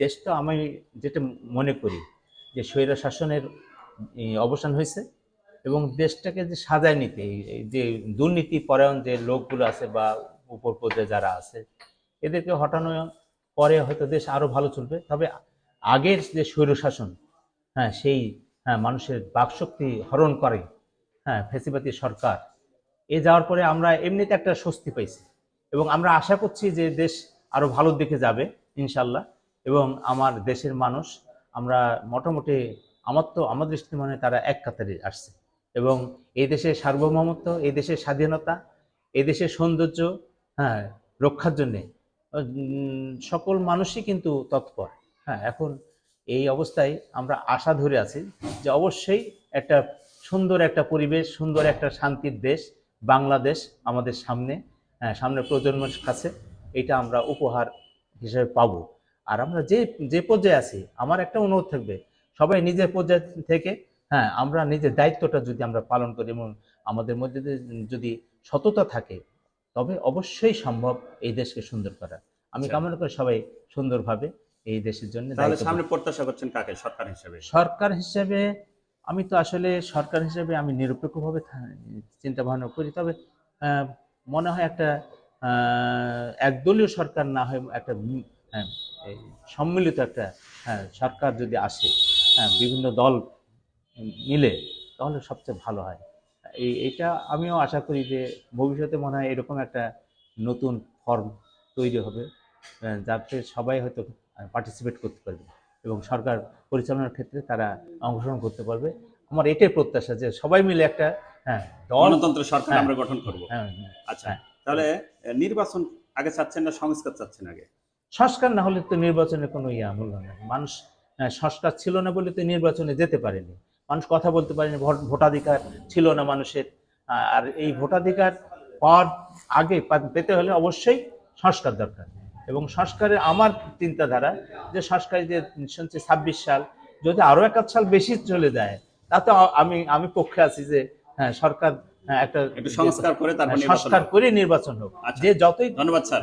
দেশটা আমি যেটা মনে করি যে স্বৈরা শাসনের অবসান হয়েছে এবং দেশটাকে যে সাজায় নিতে যে দুর্নীতি পরায়ণ যে লোকগুলো আছে বা উপর পর্যায়ে যারা আছে, এদেরকে হটানো পরে হয়তো দেশ আরও ভালো চলবে। তবে আগের যে স্বৈর শাসন হ্যাঁ সেই হ্যাঁ মানুষের বাকশক্তি হরণ করে হ্যাঁ ফেসিবাদী সরকার, এ যাওয়ার পরে আমরা এমনিতে একটা স্বস্তি পাইছি এবং আমরা আশা করছি যে দেশ আরও ভালোর দিকে যাবে, ইনশাল্লাহ। এবং আমার দেশের মানুষ আমরা মোটামুটি আমার তো আমার দৃষ্টি মনে তারা এক কাতারে আসছে। এবং এই দেশের সার্বভৌমত্ব এই দেশের স্বাধীনতা এই দেশের সৌন্দর্য হ্যাঁ রক্ষার জন্যে সকল মানুষই কিন্তু তৎপর। হ্যাঁ এখন এই অবস্থায় আমরা আশা ধরে আছি যে অবশ্যই একটা সুন্দর একটা পরিবেশ সুন্দর একটা শান্তির দেশ বাংলাদেশ আমাদের সামনে হ্যাঁ, সামনের প্রজন্মের কাছে এটা আমরা উপহার হিসেবে পাবো। আর আমরা যে যে পর্যায়ে আছি আমার একটা অনুরোধ থাকবে সবাই নিজের পর্যায় থেকে হ্যাঁ আমরা নিজের দায়িত্বটা যদি আমরা পালন করি এবং আমাদের মধ্যে যদি সততা থাকে তবে অবশ্যই সম্ভব এই দেশকে সুন্দর করা। আমি আচ্ছা। কামনা করি সবাই সুন্দরভাবে এই দেশের জন্য সামনে প্রত্যাশা করছেন কাকে? সরকার হিসেবে। সরকার হিসেবে আমি তো আসলে সরকার হিসেবে আমি নিরপেক্ষভাবে চিন্তা ভাবনা করি তবে মনে হয় একটা একদলীয় সরকার না হয় একটা হ্যাঁ, এই সম্মিলিত একটা হ্যাঁ, সরকার যদি আসে হ্যাঁ বিভিন্ন দল মিলে তাহলে সবচেয়ে ভালো হয় এই এটা আমিও আশা করি যে ভবিষ্যতে মনে হয় এরকম একটা নতুন ফর্ম তৈরি হবে যাতে সবাই হয়তো পার্টিসিপেট করতে পারবে এবং সরকার পরিচালনার ক্ষেত্রে তারা অংশগ্রহণ করতে পারবে আমার এটাই প্রত্যাশা যে সবাই মিলে একটা হ্যাঁ গণতন্ত্র সরকার হ্যাঁ। আমরা গঠন করব হ্যাঁ, হ্যাঁ। আচ্ছা। তাহলে নির্বাচন আগে চাচ্ছেন না সংস্কার চাচ্ছেন আগে সংস্কার না হলে তো নির্বাচনে কোনো ইয়া মূল্য নেই মানুষ হ্যাঁ, সংস্কার ছিল না বলে তো নির্বাচনে যেতে পারেনি। মানুষ কথা বলতে পারেনি ভোট ভোটাধিকার ছিল না মানুষের। আর এই ভোটাধিকার পাওয়ার আগে পেতে হলে অবশ্যই সংস্কার দরকার। এবং সংস্কারের আমার চিন্তাধারা যে সংস্কার যে শুনছি ছাব্বিশ সাল যদি আরও এক আধ সাল বেশি চলে যায় তাতে আমি আমি পক্ষে আছি যে হ্যাঁ সরকার হ্যাঁ, একটা সংস্কার করে হ্যাঁ, সংস্কার। করে নির্বাচন হোক। আচ্ছা। যে যতই ধন্যবাদ স্যার।